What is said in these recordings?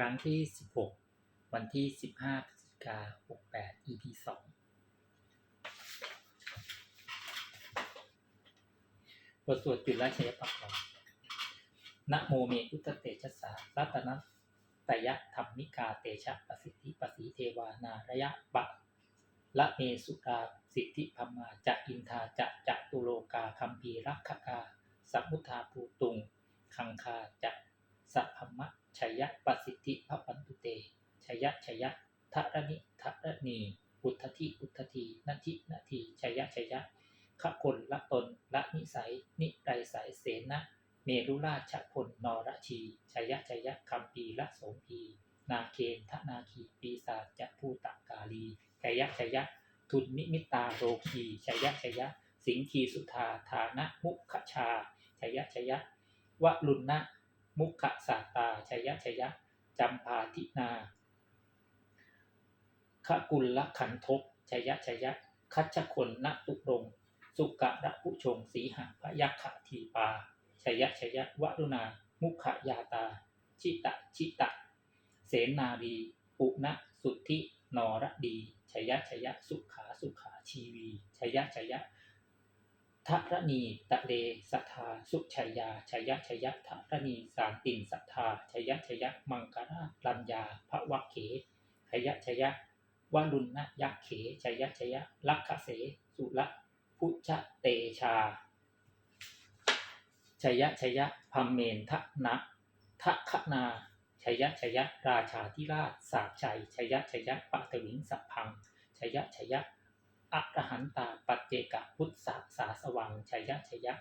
ครั้งที่ 16 วันที่ 15พฤศจิกา68 EP 2บทสวดจุลชัยปักขอนนะโมเมอุตเตชะสารัตนะตยะธรรมิกาเตชะปสิทธิปสีเทวานาระยะปะละเมสุราสิทธิพมมาจะอินทาจะจะตุโลกาคัมภีรักขกาสัมมุทาภูตุง คังคาจะ สัพพมะชัยยะปสิทธิพระปันตุเตชัยยะชัยยะทะระนิทะระนีอุทธทิอุทธทีนาทินาทีชัยยะชัยยะขะคนละตนละนิสัย นิไรสายเสนะเมรุราชพลนรชีชัยยะชัยยะคัมปีละโสมพีนาเคนทนาคีปีศาจจะภูตกาลีชัยยะชัยยะทุนนิมิตาโรคีชัยยะชัยยะ สิงคีสุธาฐานะมุขชาชัยยะชัยยะวะลุนนะ มุขสาตาชยยะชยยะจำพาทินาขกุลละขันทบชยยะชยยะ คัชคนณตุรงสุกะระผู้ชงสีหะพยัคขทีปาชยยะชยยะวรุณา มุขยาตา ชิตะชิตะ เสนารีปุณสุทธินรดีชยยะชยยะ สุขาสุขาชีวีชยยะชยยะ ทะระนีตะเลสัทธา สุชัยยาชัยยะชัยยะทะระนีสารตินสัทธาชัยยะชัยยะมังกราลัญญาพระวักเขชัยยะชัยยะวรุณนะยักเขชัยยะชัยยะลักขเส สุละพุชเตชาชัยยะชัยยะพัมเมนทะนะทะคนาชัยยะชัยยะราชาธิราชสาบชัยชัยยะชัยยะปะตวิงสัพพังชัยยะชัย ยะอรหันตาปัจเจกพุทธสาสาสวังชัยยะชัยยะ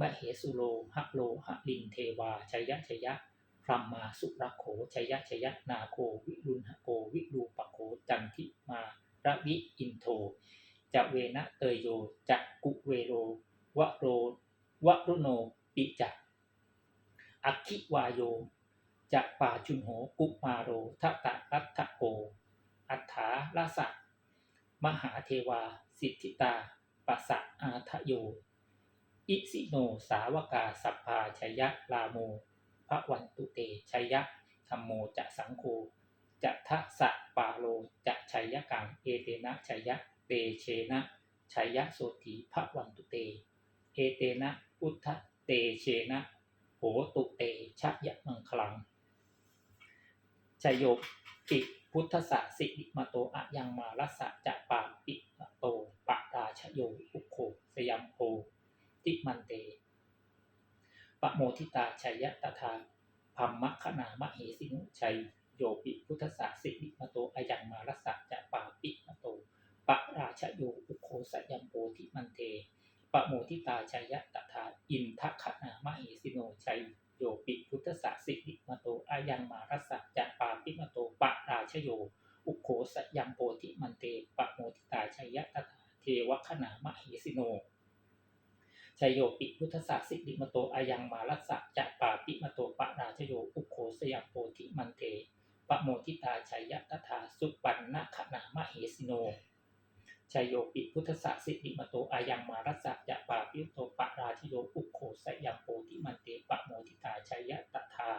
มเหสุโลหะโลหะลินเทวาชัยยะชัยยะพรหมมาสุรโขชัยยะชัยยะนาโควิรุณหโกวิรูปโขจันทิมาระวิอินโทจะเวนะเตยโยจะกุเวโรวะโรวะรุโนปิจักอัคิวายโยจะปาชุนโหกุมาโรทัตตะรัตถโก อัฏฐาลาสะ มหาเทวา สิทธิตาปัสสะอาทะโย อิสิโนสาวกาสัพพาชยะลาโมพระวันตุเตชยะธรรมโมจะสังโฆจะทะสะปาโลจะชัยกังเอเตนะชัยะเตเชนะชัยะโสติพระวันตุเต เอเตนะพุทธเตเชนะโหตุเตชะยะมังคลังชัยโยปิ พุทธสสิริมาโตอะยังมารัสสะจะปาปิมโตปะราชโยอุโคสยามโพติมันเตปะโมทิตาชัยยะตถาพัมมะขนามะเหสินุชัยโยปิพุทธสสิริมาโตอะยังมารัสสะจะปาปิมโตปะราชโยอุโคสยามโพติมันเตปะโมทิตาชัยยะตถาอินทขนามะเหสิโนชัยโยปิพุทธสสิริมาโตอายังมารัสสะจะปาปิมาโตปะราชโย อุโข สยังโปธิมันเตปะโมทิตาชัยยะตถาเทวคณามหิสิโนชยโยปิพุทธสสิริมาโตอายังมารัสสะจะปาปิมาโตปะราชโยอุโขสยังโปธิมันเตปะโมทิตาชัยยะตถาสุปันนะขนามหิสิโนชยโยปิพุทธสสิริมโตอายังมารัสสะจะปาปิโตปะราชโยอุโคสยังโปธิมันเตปะโมทิตาชัยยะตถา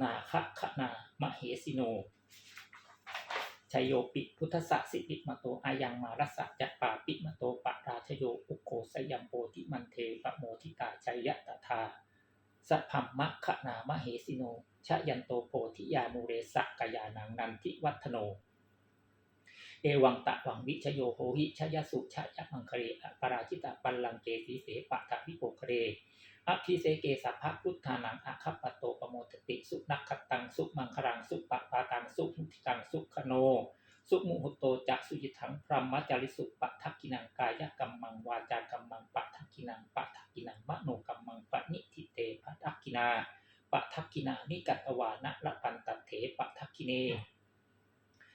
นาคะขนามเหสิโน ชยโยปิพุทธสสิริมาโตอายังมารัสสะจะปาปิมาโตปะราชโยอุโคสยังโปธิมันเตปะโมทิตาชัยยะตถาสัพพมมะขนามเหสิโนชะยันโตโพธิยามูเรสกกยานังนันทิวัฒโน เอวังตะวังวิชโยโหหิชยสุชยมังคเรอปราชิตะปัลลังเกสีเสปะทะวิโปคเร อภิเสเกสัพพะพุทธานังอะคัปปโตปโมทติ สุนักขตัง สุมังครัง สุปะปาตัง สุมุติตัง สุขโน สุมุหุโตจักสุยิทังพรหมจาริสุปะทักกินังกายกัมมังวาจากัมมังปะทักกินังปะทักกินังมโนกัมมังปะนิทิเตปะทักกินาปะทักกินานิกัตวานะละปันตเถปะทักกิเน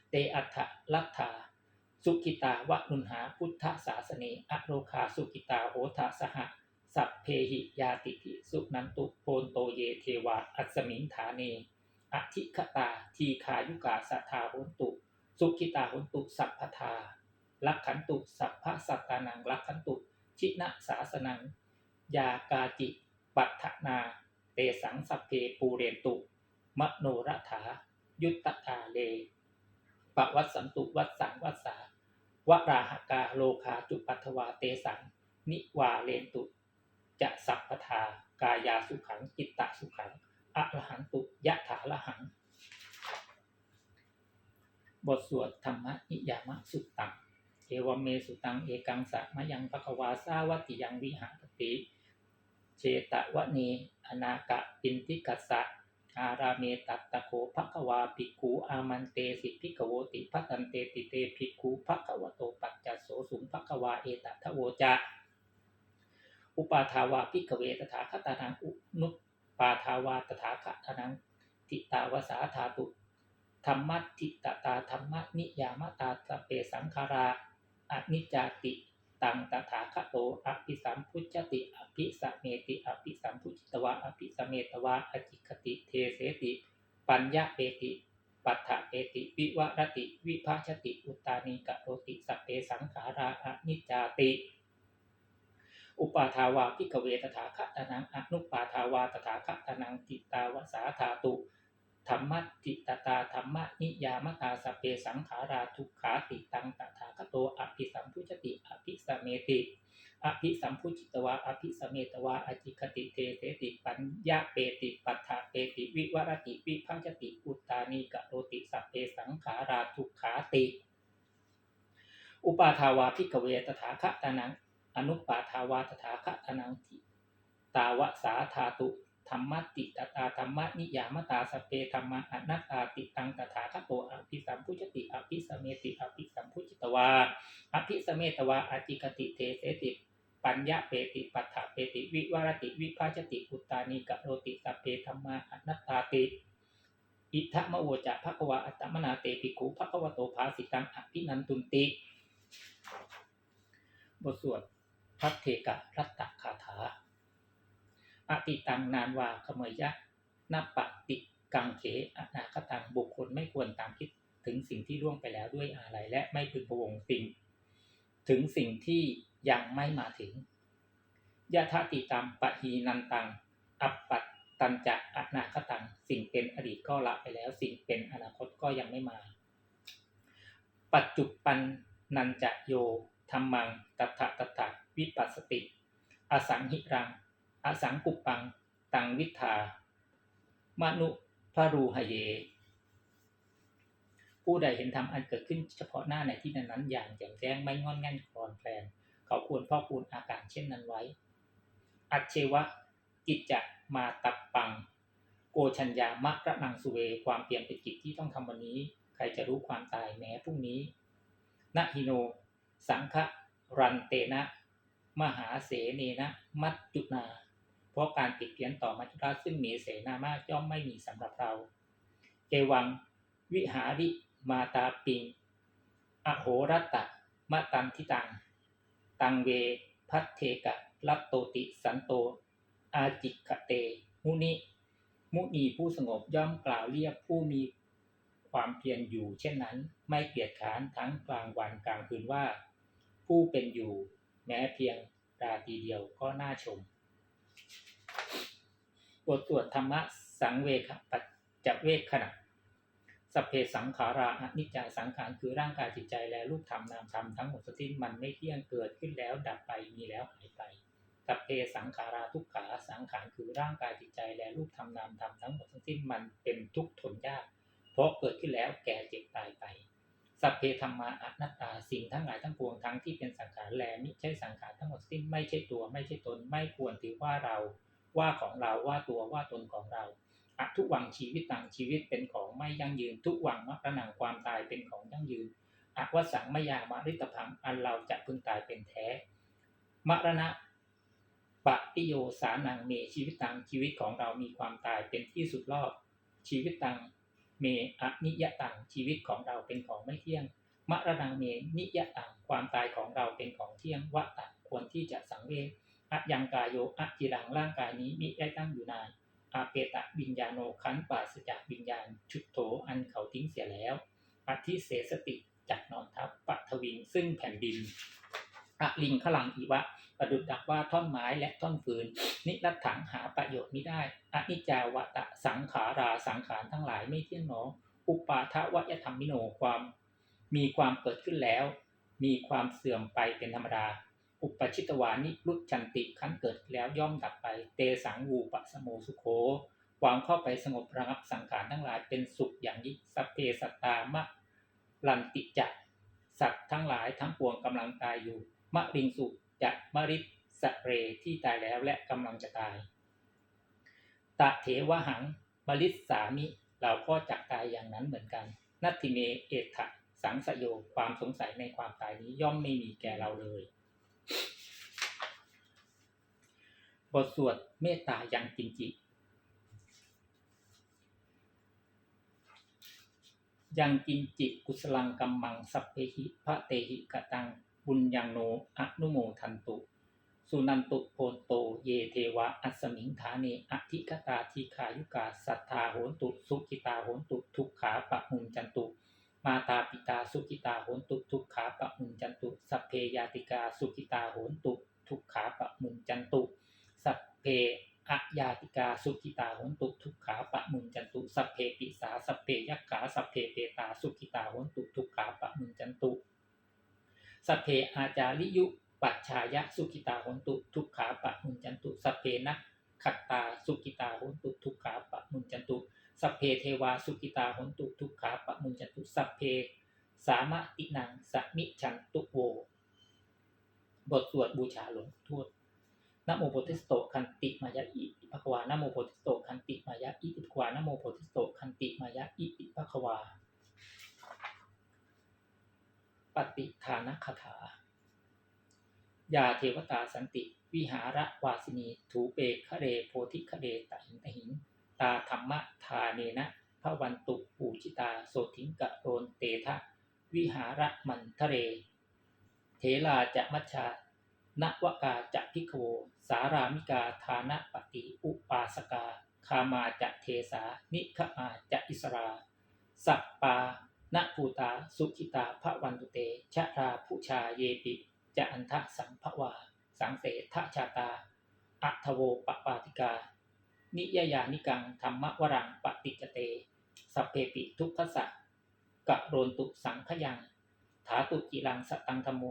เตอัฏฐลัทธาสุกิตาวะนุนหาพุทธศาสเนอโรคาสุกิตาโหทาสหะ สัพเพหิยาติทิสุนันตุโพนโตเยเทวา อัสมิงฐาเนอธิคตาทีคายุกาสัทธาโหนตุ สุกิตาโหนตุ สัพพทาลักขันตุ สัพพะสัตตานังลักขันตุ ชินะสาสนัง ยากาจิ ปัฏนา เตสังสัพเพปูเรนตุ มโนรถา ยุตตาเลปวัสสันตุวัสสังวัสสาวราหกาโลคาจุปัทวาเตสัง นิวาเลนตุ จะสัพพทากายาสุขังจิตตสุขังอะระหันตุยะถาละหัง บทสวดธรรมนิยามสุตตังเอวเมสุตังเอกังสะมะยังภควาสาวัติยังวิหารติเชตวะเนอนากะปินทิกัสสะอาราเมตัตตะโคภควาภิกขุอามันเตสิภิกขโวติพัตันเตติเตภิกขุภควโตปัจจโสสุงภควาเอตัทโวจะ อุปาทาวาภิกเวตถาคตานังอุนุปปาทาวาตถาคตานังทิตาวสาธาตุธรรมัตทิตตาธรรมะนิยามตาสเปสังขาราอนิจจติตังตถาคโตอภิสัมพุจติอภิสัมเมติอภิสัมพุจิตวะอภิสัมเมตวะอจิคติเทเสติ ปัญญาเปติ ปัฏฐเปติวิวรติ วิภาชติ อุตานิกะโรติสเปสังขาราอนิจจติ อุปาทาวาพิกเวตถาคตานังอนุปาทาวาตถาคตานังติตาวสาธาตุธรรมะติตตาธรรมนิยามตาสเปสังขาราทุกขาติตังตถาคโตอภิสัมพุจติอภิสเมติอภิสัมพุจิตวะอภิสเมตวะอจิคติเทเสติปัญญาเปติปัฏฐาเปติวิวรติวิภัจติอุตานิกโรติสัพเพสังขาราทุกขาติ อุปาทาวาพิกเวตถาคตานัง อนุปาทาวาตถาคตานังทิตาวสาธาตุธรรมติตตาธรรมนิยามตาสเพธรรมะอนัตตาติตังตถาคโตอภิสัมพุจติอภิสเมติอภิสัมพุจิตวาอภิสเมตวาอาจิกติเทเสติปัญญาเปติปัฏฐเปติวิวรติวิภาชติอุตตานิกโรติสเพธรรมาอนัตตาติอิทธะมโวจะภควาอัตตมนาเตปิขุภควโตภาสิตังอภินันตุนติ บทสวด พัทเทกะรัตตคาถาอติตังนานวาขเมยยะนัปปติกังเขอนาคตังบุคคลไม่ควรตามคิดถึงสิ่งที่ล่วงไปแล้วด้วยอาลัยและไม่พึงพะวงสิ่ง ถึงสิ่งที่ยังไม่มาถึงยะทาติตามปะหีนันตัง อัปปัตตันจะอนาคตัง สิ่งเป็นอดีตก็ละไปแล้ว สิ่งเป็นอนาคตก็ยังไม่มา ปัจจุปันนันจะโยธรรมังตัทธะตัทธะ วิปัสสติ อสังหิรัง อสังกุปัง ตังวิทามนุพรูหเย ผู้ใดเห็นธรรมอันเกิดขึ้นเฉพาะหน้าในที่นั้นๆ อย่างแจ่มแจ้งไม่งอนงันคลอนแคลนเขาควรพ่อคูณอาการเช่นนั้นไว้ อัจเชวะกิจจะมาตับปัง โกชัญญามะระนังสุเว ความเปลี่ยนเป็นกิจที่ต้องทำวันนี้ ใครจะรู้ความตายแม้พรุ่งนี้นะฮิโน สังฆรันเตนะ มหาเสเนนะมัจจุนา เพราะการติดเพี้ยนต่อมัจจุราชซึ่งมีเสนามากย่อมไม่มีสำหรับเราเอวัง วิหาริมาตาปิง อโหรัตตะมะตันทิตัง ตังเว พัทเทกะรัตโตติสันโต อาจิกเต มุนิ มุนีผู้สงบย่อมกล่าวเรียกผู้มีความเพียรอยู่ เช่นนั้นไม่เกียจค้านทั้งกลางวันกลางคืนว่า ผู้เป็นอยู่ แม้เพียงราตรีเดียวก็น่าชม บทสวดธรรมะสังเวคปัจจเวคขณะสัพเพสังขาราอนิจจาสังขารคือร่างกายจิตใจและรูปธรรมนามธรรมทั้งหมดสิ้นมันไม่เที่ยงเกิดขึ้นแล้วดับไปมีแล้วหายไปสัพเพสังขาราทุกขาสังขารคือร่างกายจิตใจและรูปธรรมนามธรรมทั้งหมดทั้งสิ้นมันเป็นทุกข์ทนยาก เพราะเกิดขึ้นแล้วแก่เจ็บตายไป สัพเพธรรมาอนัตตาสิ่งทั้งหลายทั้งปวงทั้งที่เป็นสังขารแลมิใช่สังขารทั้งหมดสิ้นไม่ใช่ตัวไม่ใช่ตนไม่ควรถือว่าเราว่าของเราว่าตัวว่าตนของเราอทุกวังชีวิตต่างชีวิตเป็นของไม่ยั่งยืน ทุกวังมรณะความตายเป็นของยั่งยืนอะวสังมยามริตพังอันเราจะพึงตายเป็นแท้มรณะปะปิโยสานังเมชีวิตตังชีวิตของเรามีความตายเป็นที่สุดรอบชีวิตตัง เมอนิยตังชีวิตของเราเป็นของไม่เที่ยงมรณะเมนิยตังความตายของเราเป็นของเที่ยงวะตะควรที่จะสังเวชอะยังกายโยอะจิรังร่างกายนี้มิได้ตั้งอยู่นานอาเปตะวิญญาโนขันปาศจากวิญญาณ ชุดโถอันเขาทิ้งเสียแล้วอธิเสสติจักนอนทับปัทวิงซึ่งแผ่นดินอลิงขลังอีวะ ประดุดดักว่าท่อนไม้และท่อนฟืน นิรัตถังหาประโยชน์ไม่ได้อนิจจาวตะสังขาราสังขารทั้งหลายไม่เที่ยงหนอ อุปาทวยธรรมิโนความ มีความเกิดขึ้นแล้ว มีความเสื่อมไปเป็นธรรมดา อุปชิตวานิรุจันติขั้นเกิดแล้วย่อมดับไป เตสังวูปะสโมสุโขความเข้าไปสงบระงับสังขารทั้งหลายเป็นสุขอย่างยิ่งสัพเพสัตตามะลันติจักสัตว์ทั้งหลายทั้งปวงกำลังตายอยู่มะริงสุ จะมริสสะเรที่ตายแล้วและกำลังจะตาย ตะเถวหังมริสสามิ เราก็จักตายอย่างนั้นเหมือนกัน นัตติเมเอถะสังสโยความสงสัยในความตายนี้ย่อมไม่มีแก่เราเลย บทสวดเมตตายังกินจิ ยังกินจิกุสลังกัมมังสัพเพหิพระเตหิกตัง บุญยังโนอนุโมทันตุ สุนันตุโพโต เยเทวะ อัสมิงฐาเนอธิกตาทีขายุกา สัทธาโหนตุ สุกิตาโหนตุ ทุกขาปะมุนจันตุ มาตาปิตาสุกิตาโหนตุ ทุกขาปะมุนจันตุ สัพเพยาติกาสุกิตาโหนตุ ทุกขาปะมุนจันตุ สัพเพอะยาติกาสุกิตาโหนตุทุกขาปะมุนจันตุสัพเพปิสาสัพเพยักขาสัพเพเปตาสุกิตาโหนตุทุกขาปะมุนจันตุ สัพเพอาจาริยุ ปัจฉายะสุกิตาหนตุ ทุกขาปะมุนจันตุสัพเพนะขัตตาสุกิตาหนตุ ทุกขาปะมุนจันตุสัพเพเทวาสุกิตาหนตุ ทุกขาปะมุนจันตุสัพเพ สามะตินังสมิชันตุโว บทสวดบูชาหลวงทวดนโมโพธิสโตคันติมายะอิติภควานะโมโพธิสโตคันติมายะอิติภควานะโมโพธิสโตคันติมายะอิติภควา ปฏิานคาถายาเทวตาสันติวิหาระวาสินี ถูเปกคะเรโพธิคะเรตหิงตหิงตาธรรมะทาเนนะพระวันตุปูจิตาโสทิงกะโรนเตทะ วิหาระมันทะเร เทลาจะมัชชานวกาจะพิกโว สารามิกาทานะปฏิอุปาสกา คามาจะเทสา นิคมาจะอิสรา สัปปา ณภูตาสุขิตาพระวันตุเต ชะราผู้ชาเยปิ จะอันทะสังภวา สังเสทชาตา อัทโวปปาติกา นิยยานิกังธรรมวรังปฏิจเต สัพเพปิทุกขสะกะโรนตุสังขยัง ถาตุจิรังสตังธรรมโม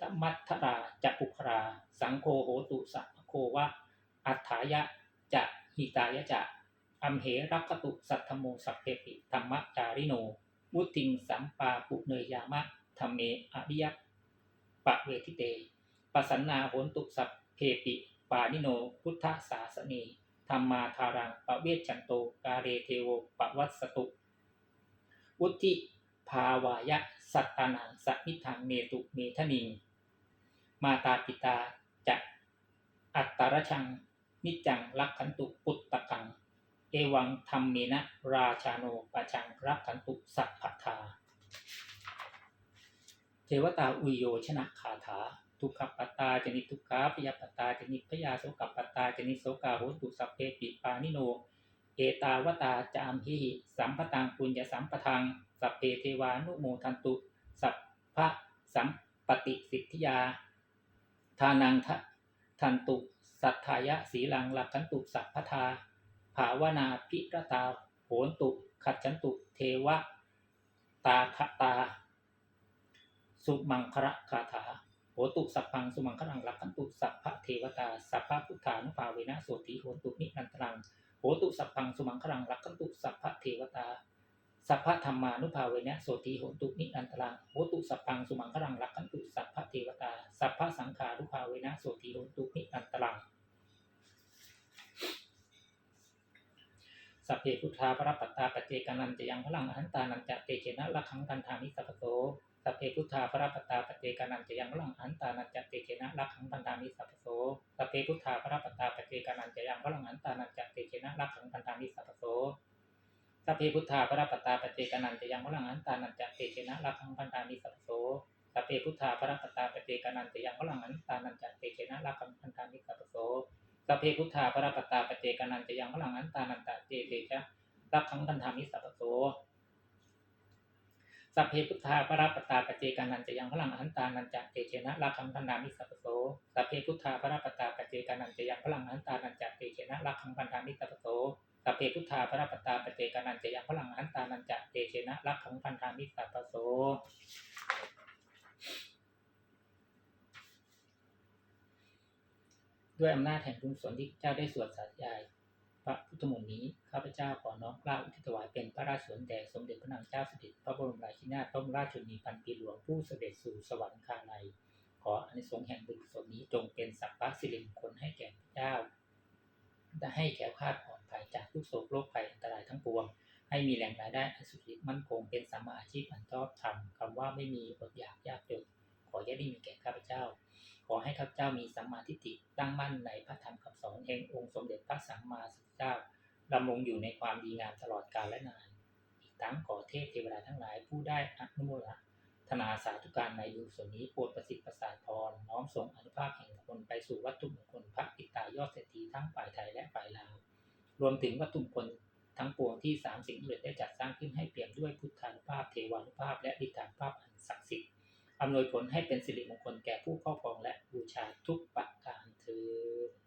ตมัทธราจะปุครา สังโฆโหตุสัพโควะ อัฏฐายะจะหิตายะจะอัมเหรักตุสัทธโมสัพเพปิธรรมจาริโน วุติงสัมปาปุเนยามะธรรมเมอริยปะเวทิเตปสันนาโหนตุสัพเพปิ ปานิโน พุทธศาสนีธรรมาทารังปะเวชชันโต กาเรเทโวปะวัสสตุวุติภาวายะ สัตตานังสมิทังเนตุเมทนิง มาตาปิตาจะอัตตรชังนิจังรักขันตุปุตตะกัง เอวังธรรมเมนะราชาโนปะชังรักขันตุสัพพทาเทวตาอุโยชนะคาถาทุกขปตตาจนิทุกขาพยาปตตาจนิพยาโสกปตตาจนิโสกาโหตุสัพเพปิปานิโน เอตาวตาจามหิสัมปตังปุญญสัมปทังสัพเพเทวานุโมทันตุ สัพพะสัมปติสิทธิยา ทานังทะทันตุ สัทธายะสีลังหลักขันตุสัพพทา ภาวนาพิรตาโหนตุ ขัดฉันตุ เทวะ ตาคตา สุมังคระคาถาโหตุสัพพังสุมังคลังหลักขันตุสัพพะเทวตาสัพพะพุทธานุภาเวนะโสติโหตุนินันตรังโหตุสัพพังสุมังคลังรักขันตุสัพพะเทวตาสัพพะธรรมานุภาเวนะโสติโหตุนิอันตรังโหตุสัพพังสุมังคลังรักขันตุสัพพะเทวตาสัพพะสังขานุภาเวนะโสติโหตุนิอันตรัง สัพเพพุทธาปรปัตตาปเจกานันจะยังพลังอหันตานันจะเตเจนะละขังกันธามิสัพพโสสัพเพพุทธาปรปัตตาปเจกานันจะยังพลังอหันตานันจะเตเจนะละขังกันธามิสัพพโสสัพเพพุทธาปรปัตตาปเจกานันจะยังพลังอหันตานันจะเตเจนะละขังกันธามิสัพพโสสัพเพพุทธาปรปัตตาปเจกานันจะยังพลังอหันตานันจะเตเจนะละขังกันธามิสัพพโสสัพเพพุทธาปรปัตตาปเจกานันจะยังพลังอหันตานันจะเตเจนะละขังกันธามิสัพพโส สัพเพพุทธาประปัตตาปเจกานันจะยังพลังอันตานันจะเตเจนะรักขังกันธามิสัพโสสัพเพพุทธาปราปตตาปเจกานันจะยังพลังอันตานันจะเตเชนะราคังพันธามิสัพโสสัพเพพุทธาปราปตตาปเจกานันจะยังพลังอันตานันจะเตเชนะราคังพันธามิสัพโสสัพเพพุทธาพระปตตาปเตกานันจะยังพลังหันตานันจะเตเชนะรักขังพันธามิสัพโส ด้วยอำนาจแห่งบุญส่วนที่เจ้าได้สวดสาธยาย พระพุทธมนต์นี้ข้าพเจ้าขอน้อมกล้าอุทิศถวายเป็นพระราชสวนแด่สมเด็จพระนางเจ้าสิริพระบรมราชินาถพระบรมราชชนีพันปีหลวงผู้เสด็จสู่สวรรคาลัยขออานิสงส์แห่งบุญกุศลนี้จงเป็นสัพพะสิริมงคลให้แก่พระเจ้าและให้แขวคลาดปลอดภัยจากทุกโศกโรคภัยอันตรายทั้งปวง ให้มีแหล่งรายได้อสุจริตมั่นคงเป็นสัมาอาชีพอันชอบธรรมคำว่าไม่มีอดอยากยากจนขออย่าได้มีแก่ข้าพเจ้า อให้ข้าพเจ้ามีสัมมาทิฏฐิตั้งมั่นในพระธรรมคำสอนแห่งองค์สมเด็จพระสัมมาสัมพุทธเจ้าดำรงอยู่ในความดีงามตลอดกาลและนาน อีกทั้งขอเทพเทวดาทั้งหลายผู้ได้อนุโมทนาสาธุการในบุญส่วนนี้โปรดประสิทธิ์ประสาทพรน้อมส่งอนุภาพแห่งผลไปสู่วัตถุมงคลพระปิตายอดเศรษฐีทั้งฝ่ายไทยและฝ่ายลาวรวมถึงวัตถุมงคลทั้งปวงที่สามสิ่งฤทธิ์ได้จัดสร้างขึ้นให้เปี่ยมด้วยพุทธานุภาพเทวานุภาพและฤทธานุภาพอันศักดิ์สิทธิ์ อำนวยผลให้เป็นสิริมงคลแก่ผู้ครอบครองและบูชาทุกประการเธอ